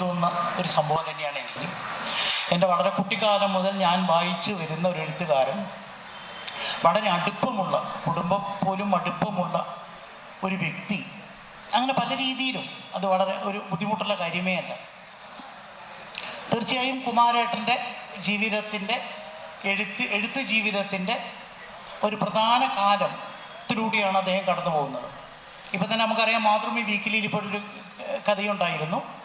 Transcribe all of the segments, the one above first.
തോന്നുന്ന ഒരു സംഭവം തന്നെയാണ് എനിക്ക്. എന്റെ വളരെ കുട്ടിക്കാലം മുതൽ ഞാൻ വായിച്ചു വരുന്ന ഒരു എഴുത്തുകാരൻ വളരെ അടുപ്പമുള്ള കുടുംബം പോലും അടുപ്പമുള്ള ഒരു വ്യക്തി. അങ്ങനെ പല രീതിയിലും അത് വളരെ ഒരു ബുദ്ധിമുട്ടുള്ള കാര്യമേ അല്ല. തീർച്ചയായും കുമാരേട്ടന്റെ ജീവിതത്തിന്റെ എഴുത്ത് എഴുത്ത് ജീവിതത്തിന്റെ ഒരു പ്രധാന കാലത്തിലൂടെയാണ് അദ്ദേഹം കടന്നു പോകുന്നത് ഇപ്പം തന്നെ നമുക്കറിയാം മാതൃഭൂമി വീക്കിലിയിൽ ഒരു കഥയുണ്ടായിരുന്നു.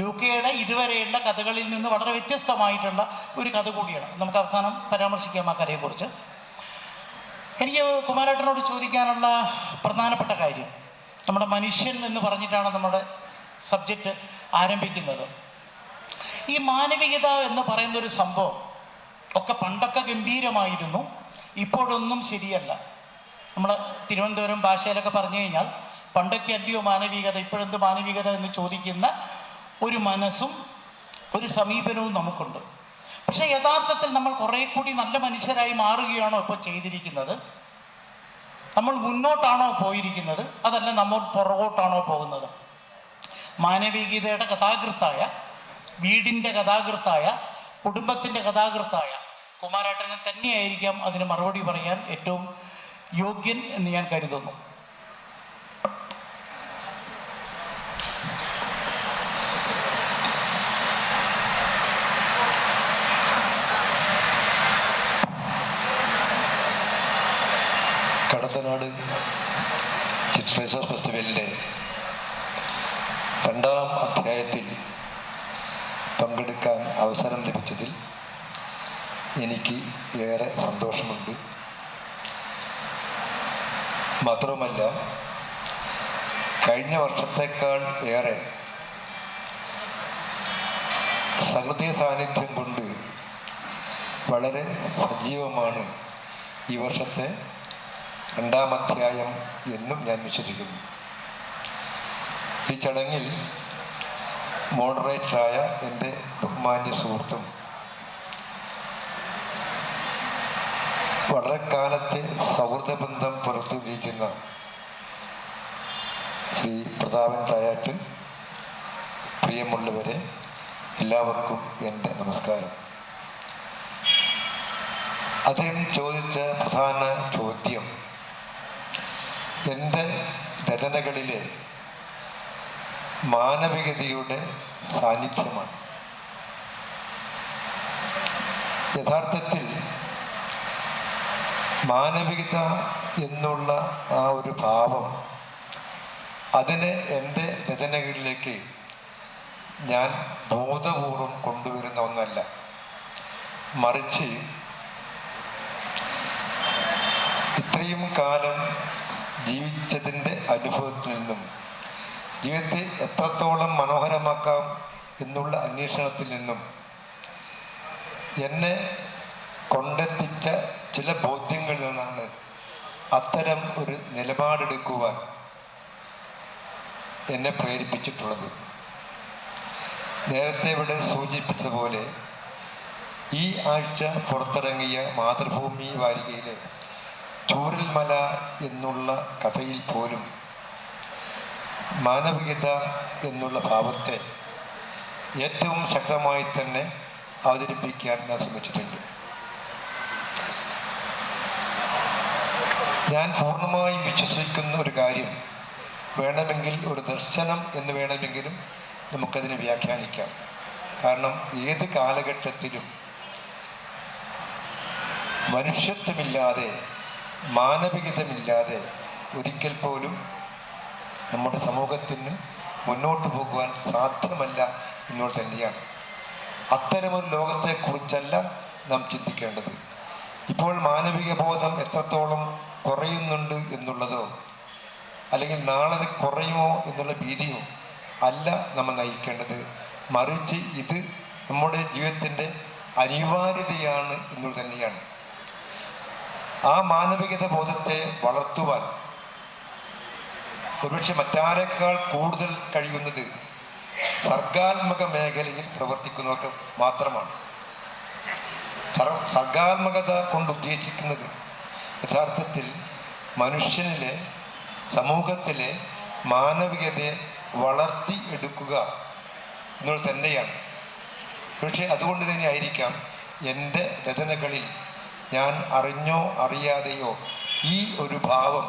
യു കെയുടെ ഇതുവരെയുള്ള കഥകളിൽ നിന്ന് വളരെ വ്യത്യസ്തമായിട്ടുള്ള ഒരു കഥ കൂടിയാണ്. നമുക്ക് അവസാനം പരാമർശിക്കാം ആ കഥയെക്കുറിച്ച്. എനിക്ക് കുമാരേട്ടനോട് ചോദിക്കാനുള്ള പ്രധാനപ്പെട്ട കാര്യം നമ്മുടെ മനുഷ്യൻ എന്ന് പറഞ്ഞിട്ടാണ് നമ്മുടെ സബ്ജക്റ്റ് ആരംഭിക്കുന്നത്. ഈ മാനവികത എന്ന് പറയുന്ന ഒരു സംഭവം ഒക്കെ പണ്ടൊക്കെ ഗംഭീരമായിരുന്നു ഇപ്പോഴൊന്നും ശരിയല്ല. നമ്മൾ തിരുവനന്തപുരം ഭാഷയിലൊക്കെ പറഞ്ഞു കഴിഞ്ഞാൽ പണ്ടൊക്കെ അല്ലയോ മാനവികത ഇപ്പോഴെന്ത് മാനവികത എന്ന് ചോദിക്കുന്ന ഒരു മനസ്സും ഒരു സമീപനവും നമുക്കുണ്ട്. പക്ഷെ യഥാർത്ഥത്തിൽ നമ്മൾ കുറേ കൂടി നല്ല മനുഷ്യരായി മാറുകയാണോ ഇപ്പോൾ ചെയ്തിരിക്കുന്നത്? നമ്മൾ മുന്നോട്ടാണോ പോയിരിക്കുന്നത്? അതല്ല നമ്മൾ പുറകോട്ടാണോ പോകുന്നത്? മാനവികതയുടെ കഥാകൃത്തായ വീടിന്റെ കഥാകൃത്തായ കുടുംബത്തിന്റെ കഥാകൃത്തായ കുമാരേട്ടനെ തന്നെയായിരിക്കാം അതിന് മറുപടി പറയാൻ ഏറ്റവും യോഗ്യൻ എന്ന് ഞാൻ കരുതുന്നു. കടത്തനാട് ലിറ്ററേച്ചർ ഫെസ്റ്റിവലിന്റെ രണ്ടാം അധ്യായത്തിൽ പങ്കെടുക്കാൻ അവസരം ലഭിച്ചതിൽ എനിക്ക് ഏറെ സന്തോഷമുണ്ട്. മാത്രവുമല്ല കഴിഞ്ഞ വർഷത്തേക്കാൾ ഏറെ സഹൃദയ സാന്നിധ്യം കൊണ്ട് വളരെ സജീവമാണ് ഈ വർഷത്തെ രണ്ടാം അധ്യായം എന്നും ഞാൻ വിശ്വസിക്കുന്നു. ഈ ചടങ്ങിൽ മോഡറേറ്ററായ എന്റെ ബഹുമാന്യ സുഹൃത്തും വളരെ കാലത്തെ സൗഹൃദ ബന്ധം പുലർത്തിയിരിക്കുന്ന ശ്രീ പ്രതാപൻ തായാട്ട് പ്രിയമുള്ളവരെ എല്ലാവർക്കും എന്റെ നമസ്കാരം. അദ്ദേഹം ചോദിച്ച പ്രധാന ചോദ്യം എന്റെ രചനകളിലെ മാനവികതയുടെ സാന്നിധ്യമാണ്. യഥാർത്ഥത്തിൽ മാനവികത എന്നുള്ള ആ ഒരു ഭാവം അതിനെ എന്റെ രചനകളിലേക്ക് ഞാൻ ബോധപൂർവം കൊണ്ടുവരുന്ന ഒന്നല്ല. മറിച്ച് ഇത്രയും കാലം ജീവിച്ചതിന്റെ അനുഭവത്തിൽ നിന്നും ജീവിതത്തെ എത്രത്തോളം മനോഹരമാക്കാം എന്നുള്ള അന്വേഷണത്തിൽ നിന്നും എന്നെ കൊണ്ടെത്തിച്ച ചില ബോധ്യങ്ങളിൽ നിന്നാണ് അത്തരം ഒരു നിലപാടെടുക്കുവാൻ എന്നെ പ്രേരിപ്പിച്ചിട്ടുള്ളത്. നേരത്തെ ഇവിടെ സൂചിപ്പിച്ചതുപോലെ ഈ ആഴ്ച പുറത്തിറങ്ങിയ മാതൃഭൂമി വാരികയിലെ ചൂരൽമല എന്നുള്ള കഥയിൽ പോലും മാനവികത എന്നുള്ള ഭാവത്തെ ഏറ്റവും ശക്തമായി തന്നെ അവതരിപ്പിക്കാൻ ഞാൻ ശ്രമിച്ചിട്ടുണ്ട്. ഞാൻ പൂർണമായും വിശ്വസിക്കുന്ന ഒരു കാര്യം വേണമെങ്കിൽ ഒരു ദർശനം എന്ന് വേണമെങ്കിലും നമുക്കതിനെ വ്യാഖ്യാനിക്കാം. കാരണം ഏത് കാലഘട്ടത്തിലും മനുഷ്യത്വമില്ലാതെ മാനവികതമില്ലാതെ ഒരിക്കൽ പോലും നമ്മുടെ സമൂഹത്തിന് മുന്നോട്ട് പോകുവാൻ സാധ്യമല്ല എന്നോട് തന്നെയാണ്. അത്തരമൊരു ലോകത്തെക്കുറിച്ചല്ല നാം ചിന്തിക്കേണ്ടത്. ഇപ്പോൾ മാനവിക ബോധം എത്രത്തോളം കുറയുന്നുണ്ട് എന്നുള്ളതോ അല്ലെങ്കിൽ നാളെ കുറയുമോ എന്നുള്ള ഭീതിയോ അല്ല നമ്മൾ നയിക്കേണ്ടത്. മറിച്ച് ഇത് നമ്മുടെ ജീവിതത്തിന്റെ അനിവാര്യതയാണ് എന്നുള്ളത് തന്നെയാണ്. ആ മാനവികത ബോധത്തെ വളർത്തുവാൻ ഒരുപക്ഷെ മറ്റാരേക്കാൾ കൂടുതൽ കഴിയുന്നത് സർഗാത്മക മേഖലയിൽ പ്രവർത്തിക്കുന്നവർക്ക് മാത്രമാണ്. സർഗാത്മകത കൊണ്ട് ഉദ്ദേശിക്കുന്നത് യഥാർത്ഥത്തിൽ മനുഷ്യനിലെ സമൂഹത്തിലെ മാനവികതയെ വളർത്തി എടുക്കുക എന്നുള്ളത് തന്നെയാണ്. പക്ഷേ അതുകൊണ്ട് തന്നെ ആയിരിക്കാം എന്റെ രചനകളിൽ ഞാൻ അറിഞ്ഞോ അറിയാതെയോ ഈ ഒരു ഭാവം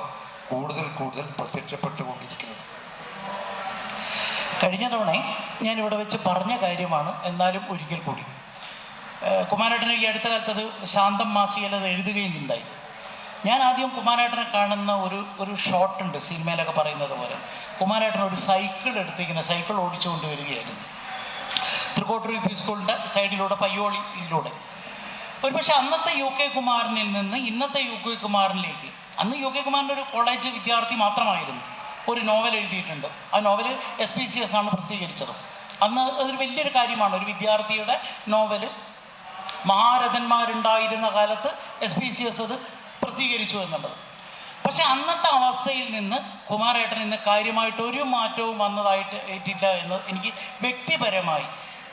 കൂടുതൽ കൂടുതൽ പ്രത്യക്ഷപ്പെട്ടുകൊണ്ടിരിക്കുന്നത്. കഴിഞ്ഞ തവണ ഞാൻ ഇവിടെ വെച്ച് പറഞ്ഞ കാര്യമാണ് എന്നാലും ഒരിക്കൽ കൂടി. കുമാരേട്ടന് ഈ അടുത്ത കാലത്ത് അത് ശാന്തം മാസികയിൽ അത് എഴുതുകയും ഉണ്ടായി ഞാൻ ആദ്യം കുമാരേട്ടനെ കാണുന്ന ഒരു ഒരു ഷോട്ട് ഉണ്ട് സിനിമയിലൊക്കെ പറയുന്നത് പോലെ. കുമാരേട്ടൻ ഒരു സൈക്കിൾ എടുത്തിങ്ങനെ സൈക്കിൾ ഓടിച്ചുകൊണ്ട് വരികയായിരുന്നു. തൃക്കോട്ടൂർ പി സ്കൂളിന്റെ സൈഡിലൂടെ പയ്യോളി ഇതിലൂടെ ഒരു പക്ഷെ അന്നത്തെ യു കെ കുമാരനിൽ നിന്ന് ഇന്നത്തെ യു കെ കുമാരനിലേക്ക് അന്ന് യു കെ കുമാരന്റെ ഒരു കോളേജ് വിദ്യാർത്ഥി മാത്രമായിരുന്നു. ഒരു നോവൽ എഴുതിയിട്ടുണ്ട്. ആ novel S P C S ആണ് പ്രസിദ്ധീകരിച്ചത്. അന്ന് അതൊരു വലിയൊരു കാര്യമാണ്. ഒരു വിദ്യാർത്ഥിയുടെ നോവൽ മഹാരഥന്മാരുണ്ടായിരുന്ന കാലത്ത് എസ് പി സി എസ് അത് പ്രസിദ്ധീകരിച്ചു എന്നുള്ളത്. പക്ഷെ അന്നത്തെ അവസ്ഥയിൽ നിന്ന് കുമാരേട്ടൻ ഇന്ന് കാര്യമായിട്ട് ഒരു മാറ്റവും വന്നതായിട്ട് ഏറ്റില്ല എന്ന് എനിക്ക് വ്യക്തിപരമായി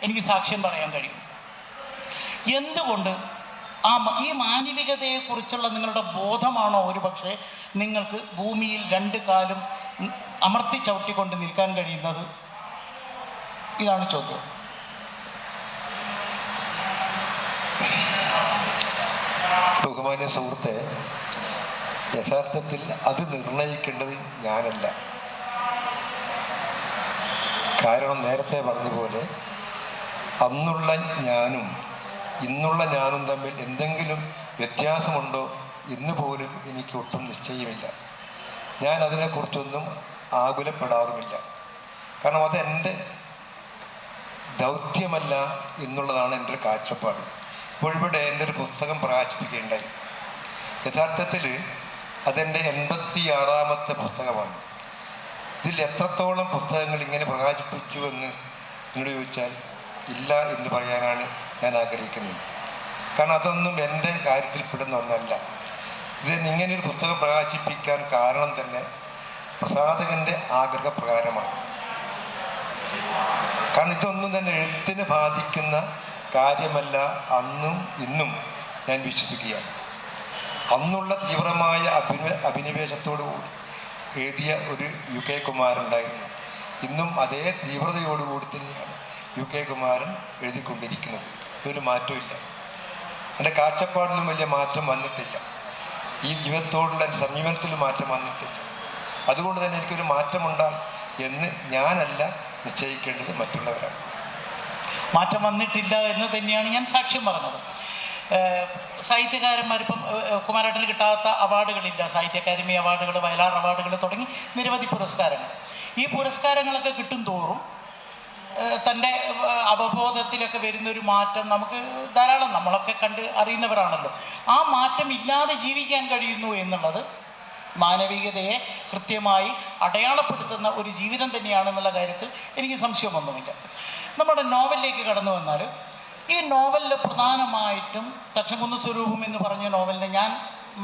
എനിക്ക് സാക്ഷ്യം പറയാൻ കഴിയും. എന്തുകൊണ്ട് ആ ഈ മാനവികതയെക്കുറിച്ചുള്ള നിങ്ങളുടെ ബോധമാണോ ഒരു പക്ഷേ നിങ്ങൾക്ക് ഭൂമിയിൽ രണ്ട് കാലും അമർത്തി ചവിട്ടിക്കൊണ്ട് നിൽക്കാൻ കഴിയുന്നത്? ഇതാണ് ചോദ്യം. ബഹുമാന്യ സുഹൃത്തെ യഥാർത്ഥത്തിൽ അത് നിർണയിക്കേണ്ടത് ഞാനല്ല. കാരണം നേരത്തെ പറഞ്ഞതുപോലെ അന്നുള്ള ഞാനും ഇന്നുള്ള ഞാനും തമ്മിൽ എന്തെങ്കിലും വ്യത്യാസമുണ്ടോ എന്ന് പോലും എനിക്ക് ഒട്ടും നിശ്ചയമില്ല. ഞാൻ അതിനെക്കുറിച്ചൊന്നും ആകുലപ്പെടാറുമില്ല. കാരണം അതെന്റെ ദൗത്യമല്ല എന്നുള്ളതാണ് എന്റെ ഒരു കാഴ്ചപ്പാട്. ഇപ്പോൾ ഇവിടെ എന്റെ ഒരു പുസ്തകം പ്രകാശിപ്പിക്കുകയുണ്ടായി. യഥാർത്ഥത്തിൽ അതെന്റെ എൺപത്തി ആറാമത്തെ പുസ്തകമാണ്. ഇതിൽ എത്രത്തോളം പുസ്തകങ്ങൾ ഇങ്ങനെ പ്രകാശിപ്പിച്ചു എന്ന് എന്നോട് ചോദിച്ചാൽ ഇല്ല എന്ന് പറയാനാണ് ഞാൻ ആഗ്രഹിക്കുന്നത് കാരണം അതൊന്നും എന്റെ കാര്യത്തിൽ പെടുന്ന ഒന്നല്ല. ഇത് ഇങ്ങനെ ഒരു പുസ്തകം പ്രകാശിപ്പിക്കാൻ കാരണം തന്നെ പ്രസാധകന്റെ ആഗ്രഹപ്രകാരമാണ്. കാരണം ഇതൊന്നും തന്നെ എഴുത്തിനെ ബാധിക്കുന്ന കാര്യമല്ല അന്നും ഇന്നും ഞാൻ വിശ്വസിക്കുകയാണ്. അന്നുള്ള തീവ്രമായ അഭിന അഭിനിവേശത്തോടുകൂടി എഴുതിയ ഒരു യു കെ കുമാരനുണ്ടായിരുന്നു ഇന്നും അതേ തീവ്രതയോടുകൂടി തന്നെയാണ് യു കെ കുമാരൻ എഴുതിക്കൊണ്ടിരിക്കുന്നത്. ഒരു മാറ്റമില്ല എന്റെ കാഴ്ചപ്പാടിലും വലിയ മാറ്റം വന്നിട്ടില്ല. ഈ ജീവിതത്തോടുള്ള എന്റെ സമീപനത്തിലും മാറ്റം വന്നിട്ടില്ല. അതുകൊണ്ട് തന്നെ എനിക്കൊരു മാറ്റമുണ്ടാകും എന്ന് ഞാനല്ല നിശ്ചയിക്കേണ്ടത് മറ്റുള്ളവരാണ്. മാറ്റം വന്നിട്ടില്ല എന്ന് തന്നെയാണ് ഞാൻ സാക്ഷ്യം പറഞ്ഞത്. സാഹിത്യകാരന്മാരിപ്പം കുമാരേട്ടന് കിട്ടാത്ത അവാർഡുകളില്ല. സാഹിത്യ അക്കാദമി അവാർഡുകൾ വയലാർ അവാർഡുകൾ തുടങ്ങി നിരവധി പുരസ്കാരങ്ങൾ. ഈ പുരസ്കാരങ്ങളൊക്കെ കിട്ടും തോറും തന്റെ അവബോധത്തിലൊക്കെ വരുന്നൊരു മാറ്റം നമുക്ക് ധാരാളം നമ്മളൊക്കെ കണ്ട് അറിയുന്നവരാണല്ലോ. ആ മാറ്റം ഇല്ലാതെ ജീവിക്കാൻ കഴിയുന്നു എന്നുള്ളത് മാനവികതയെ കൃത്യമായി അടയാളപ്പെടുത്തുന്ന ഒരു ജീവിതം തന്നെയാണെന്നുള്ള കാര്യത്തിൽ എനിക്ക് സംശയമൊന്നുമില്ല. നമ്മുടെ നോവലിലേക്ക് കടന്നു വന്നാൽ ഈ നോവലിൽ പ്രധാനമായിട്ടും തക്ഷകുന്ന് സ്വരൂപം എന്ന് പറഞ്ഞ നോവലിനെ ഞാൻ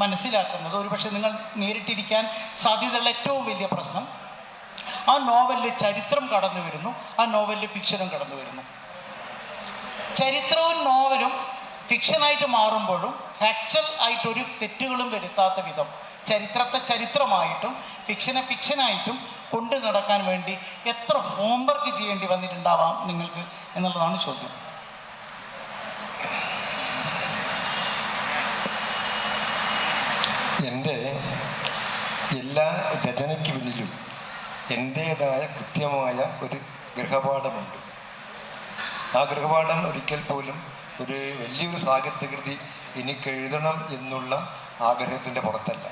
മനസ്സിലാക്കുന്നത് ഒരുപക്ഷെ നിങ്ങൾ നേരിട്ടിരിക്കാൻ സാധ്യതയുള്ള ഏറ്റവും വലിയ പ്രശ്നം ആ നോവലിൽ ചരിത്രം കടന്നു വരുന്നു ആ നോവലിൽ ഫിക്ഷനും കടന്നു വരുന്നു. ചരിത്രവും നോവലും ഫിക്ഷനായിട്ട് മാറുമ്പോഴും ഫാക്ച്വൽ ആയിട്ടൊരു തെറ്റുകളും വരുത്താത്ത വിധം ചരിത്രത്തെ ചരിത്രമായിട്ടും ഫിക്ഷനെ ഫിക്ഷനായിട്ടും കൊണ്ടു നടക്കാൻ വേണ്ടി എത്ര ഹോംവർക്ക് ചെയ്യേണ്ടി വന്നിട്ടുണ്ടാവാം നിങ്ങൾക്ക് എന്നുള്ളതാണ് ചോദ്യം. എന്റേതായ കൃത്യമായ ഒരു ഗൃഹപാഠമുണ്ട്. ആ ഗൃഹപാഠം ഒരിക്കൽ പോലും ഒരു വലിയൊരു സാഹിത്യകൃതി എനിക്ക് എഴുതണം എന്നുള്ള ആഗ്രഹത്തിന്റെ പുറത്തല്ല.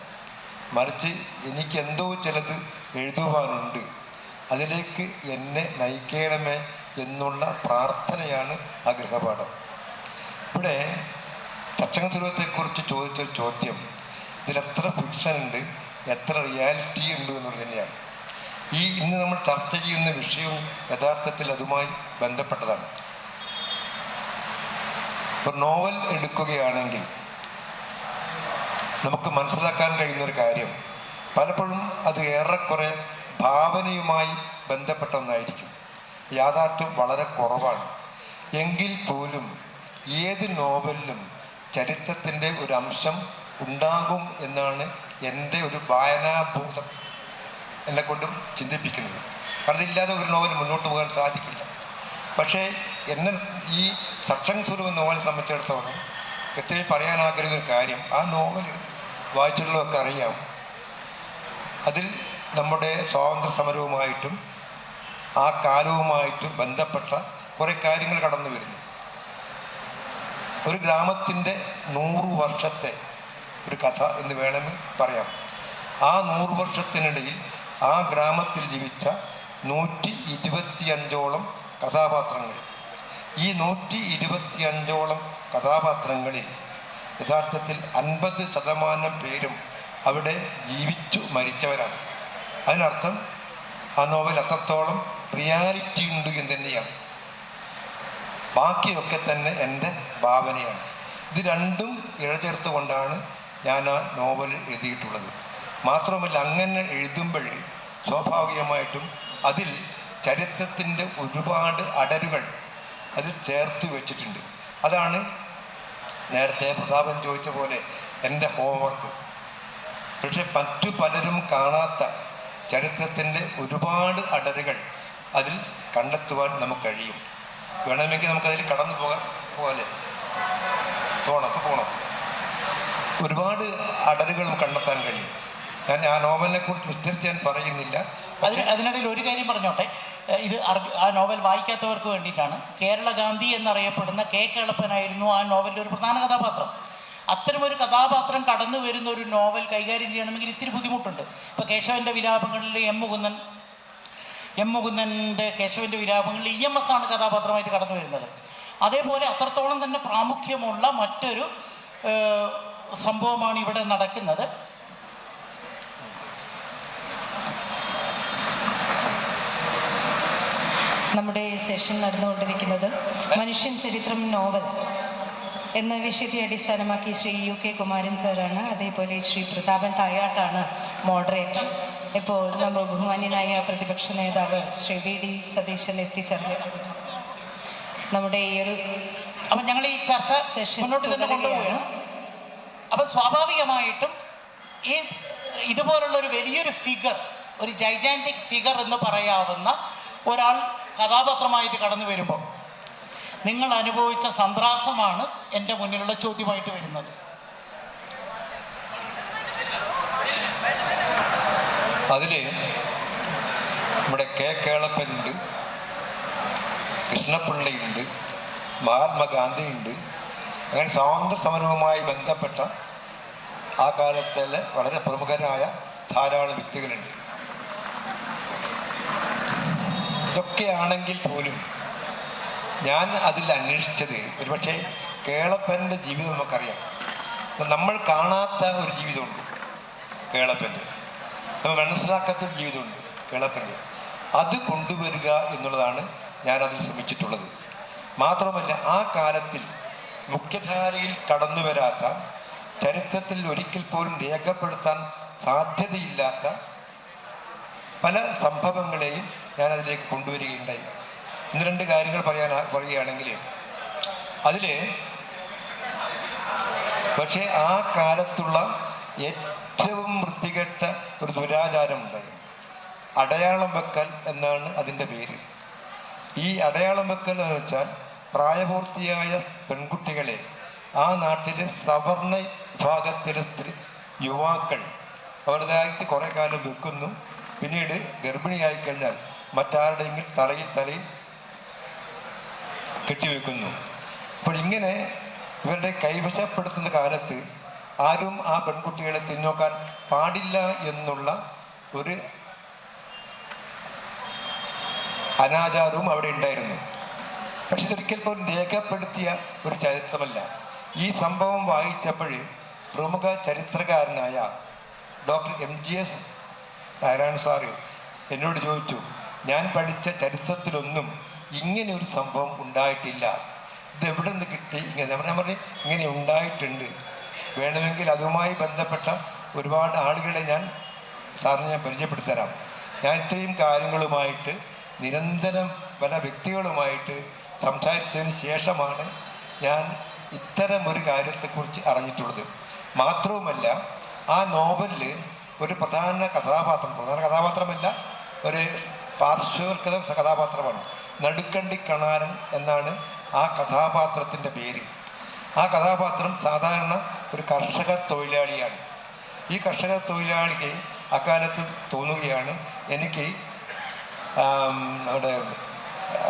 മറിച്ച് എനിക്ക് എന്തോ ചിലത് എഴുതുവാനുണ്ട്. അതിലേക്ക് എന്നെ നയിക്കണമേ എന്നുള്ള പ്രാർത്ഥനയാണ് ആ ഗൃഹപാഠം. ഇവിടെ തക്ഷക ധ്രുവത്തെക്കുറിച്ച് ചോദിച്ച ചോദ്യം. ഇതിലെത്ര ഫിക്ഷൻ ഉണ്ട് എത്ര റിയാലിറ്റി ഉണ്ട് എന്നുള്ളത് തന്നെയാണ്. ഈ ഇന്ന് നമ്മൾ ചർച്ച ചെയ്യുന്ന വിഷയവും യഥാർത്ഥത്തിൽ അതുമായി ബന്ധപ്പെട്ടതാണ്. ഇപ്പൊ നോവൽ എടുക്കുകയാണെങ്കിൽ നമുക്ക് മനസ്സിലാക്കാൻ കഴിയുന്ന ഒരു കാര്യം പലപ്പോഴും അത് ഏറെക്കുറെ ഭാവനയുമായി ബന്ധപ്പെട്ട ഒന്നായിരിക്കും. യാഥാർത്ഥ്യം വളരെ കുറവാണ്. എങ്കിൽ പോലും ഏത് നോവലിലും ചരിത്രത്തിന്റെ ഒരു അംശം ഉണ്ടാകും എന്നാണ് എന്റെ ഒരു വായനാബോധം. എന്നെ കൊണ്ടും ചിന്തിപ്പിക്കുന്നത്. കാരണം ഒരു നോവൽ മുന്നോട്ട് പോകാൻ സാധിക്കില്ല. പക്ഷേ എന്നെ ഈ സത്സംഗ് എന്ന നോവൽ സംബന്ധിച്ചിടത്തോളം കൃത്യമായി പറയാൻ ആഗ്രഹിക്കുന്ന കാര്യം ആ നോവൽ വായിച്ചിട്ടുള്ളവർക്ക് അറിയാം. അതിൽ നമ്മുടെ സ്വാതന്ത്ര്യ സമരവുമായിട്ടും ആ കാലവുമായിട്ടും ബന്ധപ്പെട്ട കുറേ കാര്യങ്ങൾ കടന്നു വരുന്നു. ഒരു ഗ്രാമത്തിന്റെ നൂറ് വർഷത്തെ ഒരു കഥ എന്ന് വേണമെങ്കിൽ പറയാം. ആ നൂറ് വർഷത്തിനിടയിൽ ആ ഗ്രാമത്തിൽ ജീവിച്ച നൂറ്റി ഇരുപത്തിയഞ്ചോളം കഥാപാത്രങ്ങൾ. ഈ നൂറ്റി ഇരുപത്തിയഞ്ചോളം കഥാപാത്രങ്ങളിൽ യഥാർത്ഥത്തിൽ അൻപത് ശതമാനം പേരും അവിടെ ജീവിച്ചു മരിച്ചവരാണ്. അതിനർത്ഥം ആ നോവൽ അത്രത്തോളം റിയാലിറ്റി ഉണ്ട് എന്ന് തന്നെയാണ്. ബാക്കിയൊക്കെ തന്നെ എന്റെ ഭാവനയാണ്. ഇത് രണ്ടും ഇഴചേർത്തുകൊണ്ടാണ് ഞാൻ ആ നോവൽ എഴുതിയിട്ടുള്ളത്. മാത്രമല്ല അങ്ങനെ എഴുതുമ്പോൾ സ്വാഭാവികമായിട്ടും അതിൽ ചരിത്രത്തിന്റെ ഒരുപാട് അടരുകൾ അതിൽ ചേർത്ത് വെച്ചിട്ടുണ്ട്. അതാണ് നേരത്തെ പ്രതാപൻ ചോദിച്ച പോലെ എന്റെ ഹോംവർക്ക് പക്ഷെ മറ്റു പലരും കാണാത്ത ചരിത്രത്തിന്റെ ഒരുപാട് അടരുകൾ അതിൽ കണ്ടെത്തുവാൻ നമുക്ക് കഴിയും. വേണമെങ്കിൽ നമുക്കതിൽ കടന്നു പോകാൻ പോലെ പോകണം പോകണം ഒരുപാട് അടരുകൾ കണ്ടെത്താൻ കഴിയും. ഞാൻ ആ നോവലിനെ കുറിച്ച് വിസ്തരിച്ച് ഞാൻ പറയുന്നില്ല. അതിന് അതിനിടയിൽ ഒരു കാര്യം പറഞ്ഞോട്ടെ. ഇത് ആ നോവൽ വായിക്കാത്തവർക്ക് വേണ്ടിയിട്ടാണ്. കേരള ഗാന്ധി എന്നറിയപ്പെടുന്ന കെ കേളപ്പനായിരുന്നു ആ നോവലിന്റെ ഒരു പ്രധാന കഥാപാത്രം. അത്തരമൊരു കഥാപാത്രം കടന്നു വരുന്ന ഒരു നോവൽ കൈകാര്യം ചെയ്യണമെങ്കിൽ ഇത്തിരി ബുദ്ധിമുട്ടുണ്ട്. ഇപ്പോൾ കേശവന്റെ വിലാപങ്ങളിൽ എം മുകുന്ദൻ എം മുകുന്ദന്റെ കേശവന്റെ വിലാപങ്ങളിൽ ഇ എം എസ് ആണ് കഥാപാത്രമായിട്ട് കടന്നു വരുന്നത്. അതേപോലെ അത്രത്തോളം തന്നെ പ്രാമുഖ്യമുള്ള മറ്റൊരു സംഭവമാണ് ഇവിടെ നടക്കുന്നത്. നമ്മുടെ സെഷൻ നടന്നുകൊണ്ടിരിക്കുന്നത് മനുഷ്യൻ ചരിത്രം നോവൽ എന്ന വിഷയത്തെ അടിസ്ഥാനമാക്കി ശ്രീ യു കെ കുമാരൻ സാറാണ് അതേപോലെ ശ്രീ പ്രതാപൻ തായാട്ടാണ് മോഡറേറ്റർ ഇപ്പോൾ നമ്മൾ ബഹുമാന്യനായ പ്രതിപക്ഷ നേതാവ് ശ്രീ വി ഡി സതീശൻ എത്തിച്ചേർന്നു. നമ്മുടെ ഈ ഒരു അപ്പം ഞങ്ങൾ ഈ ചർച്ച സെഷൻ തുടരുകയാണ്. അപ്പം സ്വാഭാവികമായിട്ടും ഈ ഇതുപോലുള്ള ഒരു വലിയൊരു ഫിഗർ ഒരു ജൈജാന്റിക് ഫിഗർ എന്ന് പറയാവുന്ന ഒരാൾ കഥാപാത്രമായിട്ട് കടന്നു വരുമ്പോൾ നിങ്ങൾ അനുഭവിച്ച സന്ത്രാസമാണ് എന്റെ മുന്നിലുള്ള ചോദ്യമായിട്ട് വരുന്നത്. അതിൽ നമ്മുടെ കെ കേളപ്പനുണ്ട് കൃഷ്ണപിള്ളയുണ്ട് മഹാത്മാഗാന്ധിയുണ്ട് അങ്ങനെ സ്വാതന്ത്ര്യ സമരവുമായി ബന്ധപ്പെട്ട ആ കാലത്തിലെ വളരെ പ്രമുഖരായ ധാരാളം വ്യക്തികളുണ്ട്. ഇതൊക്കെയാണെങ്കിൽ പോലും ഞാൻ അതിൽ അന്വേഷിച്ചത് ഒരുപക്ഷെ കേളപ്പന്റെ ജീവിതം നമുക്കറിയാം. നമ്മൾ കാണാത്ത ഒരു ജീവിതമുണ്ട് കേളപ്പന്റെ. നമ്മൾ മനസ്സിലാക്കാത്ത ഒരു ജീവിതമുണ്ട് കേളപ്പന്റെ. അത് കൊണ്ടുവരിക എന്നുള്ളതാണ് ഞാൻ അതിൽ ശ്രമിച്ചിട്ടുള്ളത്. മാത്രമല്ല ആ കാലത്തിൽ മുഖ്യധാരയിൽ കടന്നു വരാത്ത ചരിത്രത്തിൽ ഒരിക്കൽ പോലും രേഖപ്പെടുത്താൻ സാധ്യതയില്ലാത്ത പല സംഭവങ്ങളെയും ഞാൻ അതിലേക്ക് കൊണ്ടുവരികയുണ്ടായി. ഇന്ന് രണ്ട് കാര്യങ്ങൾ പറയാൻ പറയുകയാണെങ്കിൽ അതിൽ പക്ഷേ ആ കാലത്തുള്ള ഏറ്റവും വൃത്തികെട്ട ഒരു ദുരാചാരമുണ്ടായി. അടയാളം വെക്കൽ എന്നാണ് അതിന്റെ പേര്. ഈ അടയാളം വെക്കൽ എന്ന് വെച്ചാൽ പ്രായപൂർത്തിയായ പെൺകുട്ടികളെ ആ നാട്ടിലെ സവർണ വിഭാഗത്തിലെ സ്ത്രീ യുവാക്കൾ അവരുടേതായിട്ട് കുറേ കാലം വെക്കുന്നു. പിന്നീട് ഗർഭിണിയായി കഴിഞ്ഞാൽ മറ്റാരുടെയെങ്കിലും തലയിൽ തലയിൽ കെട്ടിവെക്കുന്നു. അപ്പോൾ ഇങ്ങനെ ഇവരുടെ കൈവശപ്പെടുത്തുന്ന കാലത്ത് ആരും ആ പെൺകുട്ടികളെ തിന്നോക്കാൻ പാടില്ല എന്നുള്ള ഒരു അനാചാരവും അവിടെ ഉണ്ടായിരുന്നു. പക്ഷെ ഇതൊരിക്കൽ പോലും രേഖപ്പെടുത്തിയ ഒരു ചരിത്രമല്ല. ഈ സംഭവം വായിച്ചപ്പോൾ പ്രമുഖ ചരിത്രകാരനായ doctor M G S Narayana sir എന്നോട് ചോദിച്ചു ഞാൻ പഠിച്ച ചരിത്രത്തിലൊന്നും ഇങ്ങനെ ഒരു സംഭവം ഉണ്ടായിട്ടില്ല. ഇത് എവിടെ നിന്ന് കിട്ടി? ഇങ്ങനെ ഞാൻ പറഞ്ഞു ഇങ്ങനെ ഉണ്ടായിട്ടുണ്ട്. വേണമെങ്കിൽ അതുമായി ബന്ധപ്പെട്ട ഒരുപാട് ആളുകളെ ഞാൻ സാറിന് ഞാൻ പരിചയപ്പെടുത്തരാം. ഞാൻ ഇത്രയും കാര്യങ്ങളുമായിട്ട് നിരന്തരം പല വ്യക്തികളുമായിട്ട് സംസാരിച്ചതിന് ശേഷമാണ് ഞാൻ ഇത്തരം ഒരു കാര്യത്തെക്കുറിച്ച് അറിഞ്ഞിട്ടുള്ളത്. മാത്രവുമല്ല ആ നോവലിൽ ഒരു പ്രധാന കഥാപാത്രം പ്രധാന കഥാപാത്രമല്ല ഒരു പാർശ്വവൽക്കൃത കഥാപാത്രമാണ്. നടുക്കണ്ടി കണാരൻ എന്നാണ് ആ കഥാപാത്രത്തിന്റെ പേര്. ആ കഥാപാത്രം സാധാരണ ഒരു കർഷക തൊഴിലാളിയാണ്. ഈ കർഷക തൊഴിലാളിക്ക് അക്കാലത്ത് തോന്നുകയാണ് എനിക്ക് നമ്മുടെ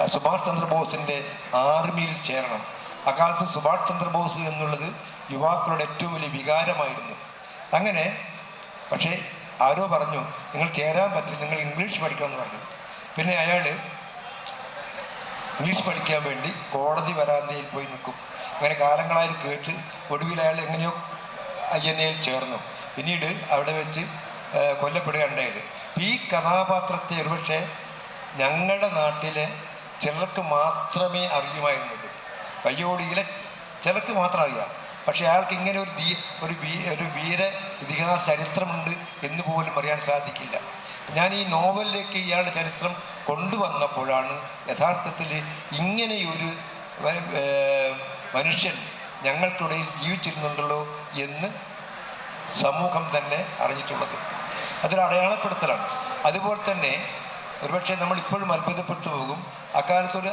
സുഭാഷ് ചന്ദ്രബോസിന്റെ ആർമിയിൽ ചേരണം. അക്കാലത്ത് സുഭാഷ് ചന്ദ്രബോസ് എന്നുള്ളത് യുവാക്കളുടെ ഏറ്റവും വലിയ വികാരമായിരുന്നു. അങ്ങനെ പക്ഷേ ആരോ പറഞ്ഞു നിങ്ങൾ ചേരാൻ പറ്റില്ല നിങ്ങൾ ഇംഗ്ലീഷ് പഠിക്കണം എന്ന് പറഞ്ഞു. പിന്നെ അയാൾ ഇംഗ്ലീഷ് പഠിക്കാൻ വേണ്ടി കോടതി വരാന്തയിൽ പോയി നിൽക്കും. അങ്ങനെ കാലങ്ങളായി കേട്ട് ഒടുവിൽ അയാൾ എങ്ങനെയോ ഐ എൻ എയിൽ ചേർന്നു. പിന്നീട് അവിടെ വെച്ച് കൊല്ലപ്പെടുകയുണ്ടായത്. ഈ കഥാപാത്രത്തെ ഒരുപക്ഷെ ഞങ്ങളുടെ നാട്ടിലെ ചിലർക്ക് മാത്രമേ അറിയുമായിരുന്നുള്ളൂ. വയ്യോളിയിലെ ചിലർക്ക് മാത്രം അറിയാം. പക്ഷേ അയാൾക്ക് ഇങ്ങനെ ഒരു ഒരു വീര ഇതിഹാസ ചരിത്രമുണ്ട് എന്ന് പോലും അറിയാൻ സാധിക്കില്ല. ഞാൻ ഈ നോവലിലേക്ക് ഇയാളുടെ ചരിത്രം കൊണ്ടുവന്നപ്പോഴാണ് യഥാർത്ഥത്തിൽ ഇങ്ങനെയൊരു മനുഷ്യൻ ഞങ്ങൾക്കിടയിൽ ജീവിച്ചിരുന്നുണ്ടല്ലോ എന്ന് സമൂഹം തന്നെ അറിഞ്ഞിട്ടുള്ളത്. അതൊരു അടയാളപ്പെടുത്തലാണ്. അതുപോലെ തന്നെ ഒരുപക്ഷെ നമ്മൾ ഇപ്പോഴും അത്ഭുതപ്പെട്ടു പോകും. അക്കാലത്തൊരു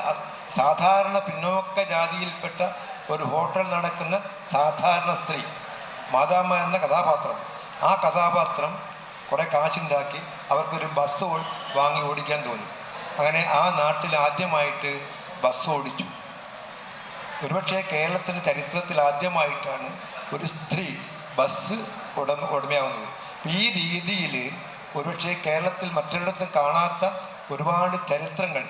സാധാരണ പിന്നോക്ക ജാതിയിൽപ്പെട്ട ഒരു ഹോട്ടൽ നടക്കുന്ന സാധാരണ സ്ത്രീ മാതാമ്മ എന്ന കഥാപാത്രം. ആ കഥാപാത്രം കുറേ കാശുണ്ടാക്കി അവർക്കൊരു ബസ് വാങ്ങി ഓടിക്കാൻ തോന്നി. അങ്ങനെ ആ നാട്ടിൽ ആദ്യമായിട്ട് ബസ് ഓടിച്ചു. ഒരുപക്ഷെ കേരളത്തിന്റെ ചരിത്രത്തിൽ ആദ്യമായിട്ടാണ് ഒരു സ്ത്രീ ബസ് ഉടമ ഉടമയാവുന്നത്. ഈ രീതിയിൽ ഒരുപക്ഷെ കേരളത്തിൽ മറ്റൊരിടത്തും കാണാത്ത ഒരുപാട് ചരിത്രങ്ങൾ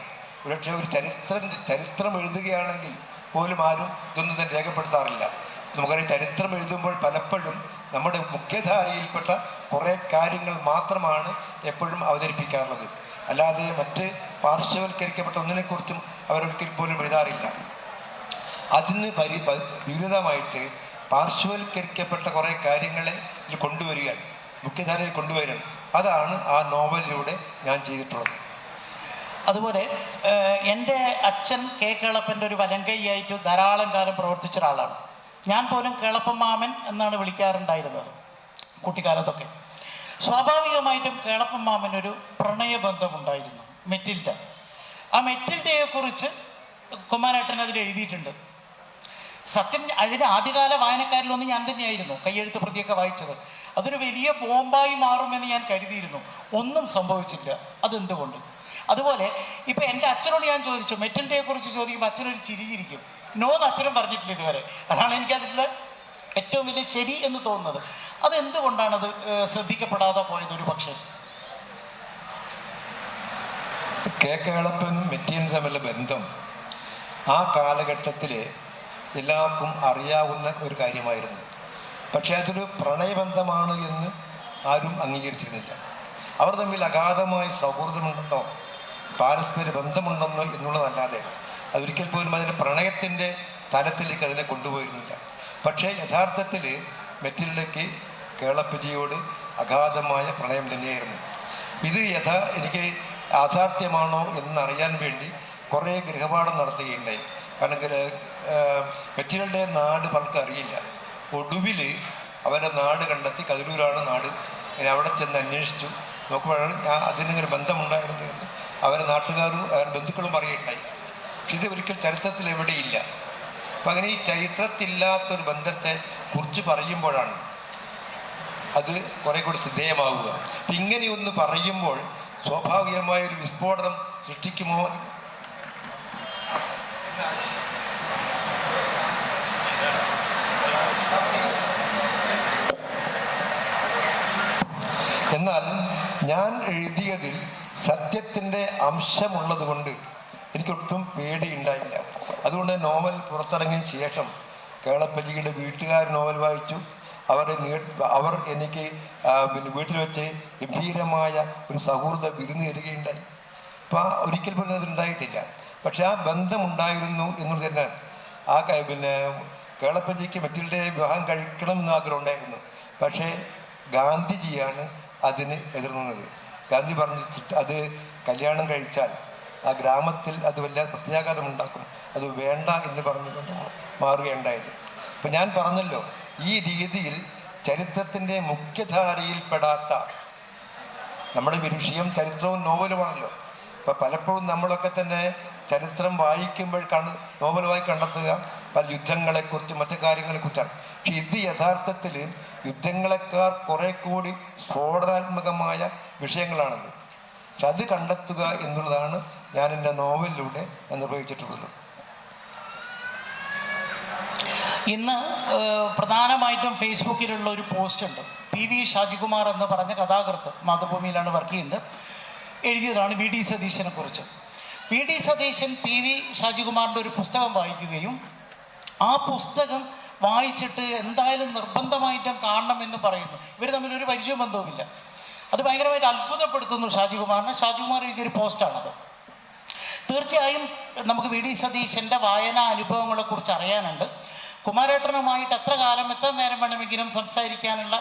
ഒരുപക്ഷെ ഒരു ചരിത്രം ചരിത്രം എഴുതുകയാണെങ്കിൽ പോലും ആരും ഇതൊന്നും തന്നെ രേഖപ്പെടുത്താറില്ല. നമുക്കറിയാം ചരിത്രം എഴുതുമ്പോൾ പലപ്പോഴും നമ്മുടെ മുഖ്യധാരയിൽപ്പെട്ട കുറേ കാര്യങ്ങൾ മാത്രമാണ് എപ്പോഴും അവതരിപ്പിക്കാറുള്ളത്. അല്ലാതെ മറ്റ് പാർശ്വവൽക്കരിക്കപ്പെട്ട ഒന്നിനെക്കുറിച്ചും അവരൊരിക്കൽ പോലും എഴുതാറില്ല. അതിന് പരി വിരുദ്ധമായിട്ട് പാർശ്വവൽക്കരിക്കപ്പെട്ട കുറേ കാര്യങ്ങളെ ഇതിൽ കൊണ്ടുവരികയാണ്. മുഖ്യധാരയിൽ കൊണ്ടുവരികയാണ്. അതാണ് ആ നോവലിലൂടെ ഞാൻ ചെയ്തിട്ടുള്ളത്. അതുപോലെ എന്റെ അച്ഛൻ കെ. കേളപ്പന്റെ ഒരു വലങ്കൈയായിട്ട് ധാരാളം കാലം പ്രവർത്തിച്ച ഒരാളാണ് ഞാൻ പോലും കേളപ്പൻ മാമൻ എന്നാണ് വിളിക്കാറുണ്ടായിരുന്നത് കുട്ടിക്കാലത്തൊക്കെ. സ്വാഭാവികമായിട്ടും കേളപ്പൻ മാമനൊരു പ്രണയബന്ധമുണ്ടായിരുന്നു മെറ്റിൽഡ. ആ മെറ്റിൽഡയെ കുറിച്ച് കുമാരേട്ടൻ അതിൽ എഴുതിയിട്ടുണ്ട്. സത്യം അതിന്റെ ആദ്യകാല വായനക്കാരിലൊന്ന് ഞാൻ തന്നെയായിരുന്നു കയ്യെഴുത്ത് പ്രതിയൊക്കെ വായിച്ചത്. അതൊരു വലിയ ബോംബായി മാറുമെന്ന് ഞാൻ കരുതിയിരുന്നു. ഒന്നും സംഭവിച്ചില്ല. അതെന്തുകൊണ്ട്? അതുപോലെ ഇപ്പൊ എന്റെ അച്ഛനോട് ഞാൻ ചോദിച്ചു മെറ്റലിനെ കുറിച്ച് ചോദിക്കുമ്പോൾ അച്ഛനൊരു ചിരിയിരിക്കും. നോന്ന് അച്ഛനും പറഞ്ഞിട്ടില്ല ഇതുവരെ. അതാണ് എനിക്കതിൽ ഏറ്റവും വലിയ ശരി എന്ന് തോന്നുന്നത്. അതെന്തുകൊണ്ടാണത് ശ്രദ്ധിക്കപ്പെടാതെ പോയത് ഒരു പക്ഷേ? കെ കേളപ്പനും മെറ്റീരിയൻസ് തമ്മിലുള്ള ബന്ധം ആ കാലഘട്ടത്തിൽ എല്ലാവർക്കും അറിയാവുന്ന ഒരു കാര്യമായിരുന്നു. പക്ഷേ അതൊരു പ്രണയബന്ധമാണ് എന്ന് ആരും അംഗീകരിച്ചിരുന്നില്ല. അവർ തമ്മിൽ അഗാധമായ സൗഹൃദമുണ്ടെന്നോ പാരസ്പര്യ ബന്ധമുണ്ടെന്നോ എന്നുള്ളതല്ലാതെ അതൊരിക്കൽ പോലും അതിന്റെ പ്രണയത്തിന്റെ തലത്തിലേക്ക് അതിനെ കൊണ്ടുപോയിരുന്നില്ല. പക്ഷേ യഥാർത്ഥത്തിൽ മെറ്റിൽഡയ്ക്ക് കേളപ്പജിയോട് അഗാധമായ പ്രണയം തന്നെയായിരുന്നു. ഇത് യഥാ എനിക്ക് യാഥാർത്ഥ്യമാണോ എന്നറിയാൻ വേണ്ടി കുറേ ഗൃഹപാഠം നടത്തുകയുണ്ടായി. കാരണം മെറ്റീരിയലുടെ നാട് പലർക്കും അറിയില്ല. ഒടുവിൽ അവരുടെ നാട് കണ്ടെത്തി കതിരൂരാണ് നാട് ഞാൻ അവിടെ ചെന്ന് അന്വേഷിച്ചു. നോക്കുമ്പോഴാണ് ഞാൻ അതിനൊരു ബന്ധമുണ്ടായിരുന്നു എന്ന് അവരെ നാട്ടുകാരും അവരുടെ ബന്ധുക്കളും പറയുകയുണ്ടായി. പക്ഷെ ഇത് ഒരിക്കൽ ചരിത്രത്തിൽ എവിടെയില്ല. അപ്പം അങ്ങനെ ഈ ചരിത്രത്തില്ലാത്തൊരു ബന്ധത്തെ കുറിച്ച് പറയുമ്പോഴാണ് അത് കുറെ കൂടി ശ്രദ്ധേയമാവുക. ഇങ്ങനെയൊന്ന് പറയുമ്പോൾ സ്വാഭാവികമായ ഒരു വിസ്ഫോടനം സൃഷ്ടിക്കുമോ? എന്നാൽ ഞാൻ എഴുതിയതിൽ സത്യത്തിന്റെ അംശമുള്ളത് കൊണ്ട് എനിക്കൊട്ടും പേടിയുണ്ടായില്ല. അതുകൊണ്ട് നോവൽ പുറത്തിറങ്ങിയ ശേഷം കേളപ്പജിയുടെ വീട്ടുകാർ നോവൽ വായിച്ചു. അവർ അവർ എനിക്ക് പിന്നെ വീട്ടിൽ വെച്ച് ഗംഭീരമായ ഒരു സൗഹൃദ വിരുന്ന് തരികയുണ്ടായി. അപ്പം ആ ഒരിക്കൽ പോലും അതുണ്ടായിട്ടില്ല പക്ഷെ ആ ബന്ധമുണ്ടായിരുന്നു എന്നുള്ളത് തന്നെയാണ് ആ പിന്നെ കേളപ്പജിക്ക് മറ്റുള്ള വിവാഹം കഴിക്കണം എന്ന് ആഗ്രഹം ഉണ്ടായിരുന്നു. പക്ഷേ ഗാന്ധിജിയാണ് അതിന് എതിർന്നത്. ഗാന്ധി പറഞ്ഞു അത് കല്യാണം കഴിച്ചാൽ ആ ഗ്രാമത്തിൽ അത് വലിയ പ്രത്യാഘാതം ഉണ്ടാക്കും. അത് വേണ്ട എന്ന് പറഞ്ഞുകൊണ്ട് മാറുകയുണ്ടായത്. അപ്പം ഞാൻ പറഞ്ഞല്ലോ ഈ രീതിയിൽ ചരിത്രത്തിന്റെ മുഖ്യധാരയിൽപ്പെടാത്ത നമ്മുടെ വിഷയം ചരിത്രവും നോവലുമാണല്ലോ. ഇപ്പം പലപ്പോഴും നമ്മളൊക്കെ തന്നെ ചരിത്രം വായിക്കുമ്പോൾ കണ് നോവലുമായി കണ്ടെത്തുക പല യുദ്ധങ്ങളെക്കുറിച്ചും മറ്റു കാര്യങ്ങളെക്കുറിച്ചാണ്. പക്ഷെ ഇത് യഥാർത്ഥത്തിൽ യുദ്ധങ്ങളെക്കാൾ കുറെ കൂടി സ്ഫോടനാത്മകമായ വിഷയങ്ങളാണത്. പക്ഷെ അത് കണ്ടെത്തുക എന്നുള്ളതാണ് ഞാൻ എന്റെ നോവലിലൂടെ ഞാൻ നിർവഹിച്ചിട്ടുള്ളത്. ഇന്ന് പ്രധാനമായിട്ടും ഫേസ്ബുക്കിലുള്ള ഒരു പോസ്റ്റ് ഉണ്ട്. പി വി ഷാജികുമാർ എന്ന് പറഞ്ഞ കഥാകൃത്ത് മാതൃഭൂമിയിലാണ് വർക്ക് ചെയ്യുന്നത്. എഴുതിയതാണ് വി ഡി സതീശനെ കുറിച്ച്. V D Satheesan P V ഷാജികുമാറിന്റെ ഒരു പുസ്തകം വായിക്കുകയും ആ പുസ്തകം വായിച്ചിട്ട് എന്തായാലും നിർബന്ധമായിട്ടും കാണണം എന്ന് പറയുന്നു. ഇവർ തമ്മിൽ ഒരു പരിചയബന്ധവുമില്ല അത് ഭയങ്കരമായിട്ട് അത്ഭുതപ്പെടുത്തുന്നു ഷാജികുമാറിനെ. ഷാജികുമാർ എഴുതിയൊരു പോസ്റ്റാണത്. തീർച്ചയായും നമുക്ക് വി ഡി സതീശന്റെ വായനാ അനുഭവങ്ങളെക്കുറിച്ച് അറിയാനുണ്ട്. കുമാരേട്ടനുമായിട്ട് എത്ര കാലം എത്ര നേരം വേണമെങ്കിലും സംസാരിക്കാനുള്ള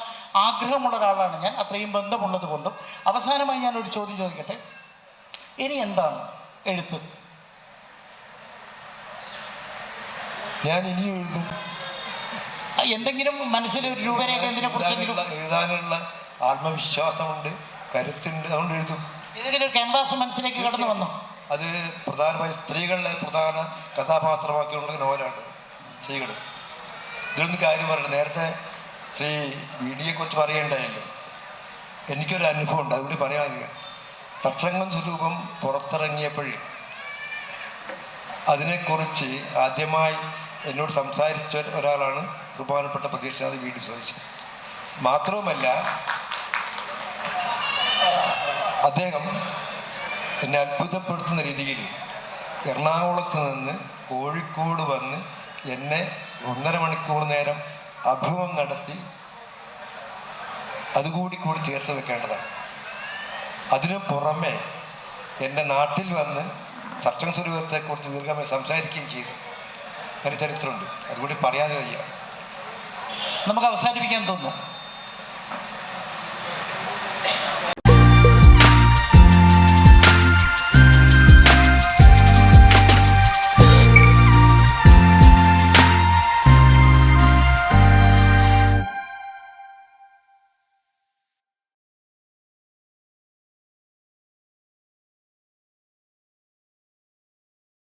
ആഗ്രഹമുള്ള ഒരാളാണ് ഞാൻ. അത്രയും ബന്ധമുള്ളത് കൊണ്ടും അവസാനമായി ഞാൻ ഒരു ചോദ്യം ചോദിക്കട്ടെ? ഇനി എന്താണ് എഴുത്ത്? ഞാൻ ഇനി എഴുതും. എന്തെങ്കിലും മനസ്സിൽ ഒരു രൂപരേഖ എന്തിനെ കുറിച്ചെങ്കിലും എഴുതാനുള്ള ആത്മവിശ്വാസമുണ്ട് കരുത്തുണ്ട് അതുകൊണ്ട് എഴുതും. ഏതെങ്കിലും ക്യാൻവാസ് മനസ്സിലേക്ക് കടന്നു വന്നു? അത് പ്രധാനമായി സ്ത്രീകളെ പ്രധാന കഥാപാത്രമാക്കിയുള്ള നോവലാണ് സ്ത്രീകൾ ഇതിലൊന്ന് കാര്യം പറയണം. നേരത്തെ ശ്രീ വീഡിയെ കുറിച്ച് പറയേണ്ടതല്ലോ എനിക്കൊരു അനുഭവം ഉണ്ട്. അതുകൊണ്ട് പറയാനില്ല. തക്ഷങ്ങം സ്വരൂപം പുറത്തിറങ്ങിയപ്പോൾ അതിനെക്കുറിച്ച് ആദ്യമായി എന്നോട് സംസാരിച്ച ഒരാളാണ് ബഹുമാനപ്പെട്ട പ്രതീക്ഷനാഥ് വീട് സ്വദേശി മാത്രവുമല്ല അദ്ദേഹം എന്നെ അത്ഭുതപ്പെടുത്തുന്ന രീതിയിൽ എറണാകുളത്ത് നിന്ന് കോഴിക്കോട് വന്ന് എന്നെ ഒന്നര മണിക്കൂർ നേരം അഭിമുഖം നടത്തി അതുകൂടി കൂടി ചേർത്ത് വെക്കേണ്ടതാണ്. അതിനു പുറമെ എന്റെ നാട്ടിൽ വന്ന് സത്യം സ്വരൂപത്തെക്കുറിച്ച് ദീർഘമായി സംസാരിക്കുകയും ചെയ്തു. അങ്ങനെ ചരിത്രമുണ്ട്. അതുകൂടി പറയാതെ വയ്യ. നമുക്ക് അവസാനിപ്പിക്കാൻ തോന്നുന്നു.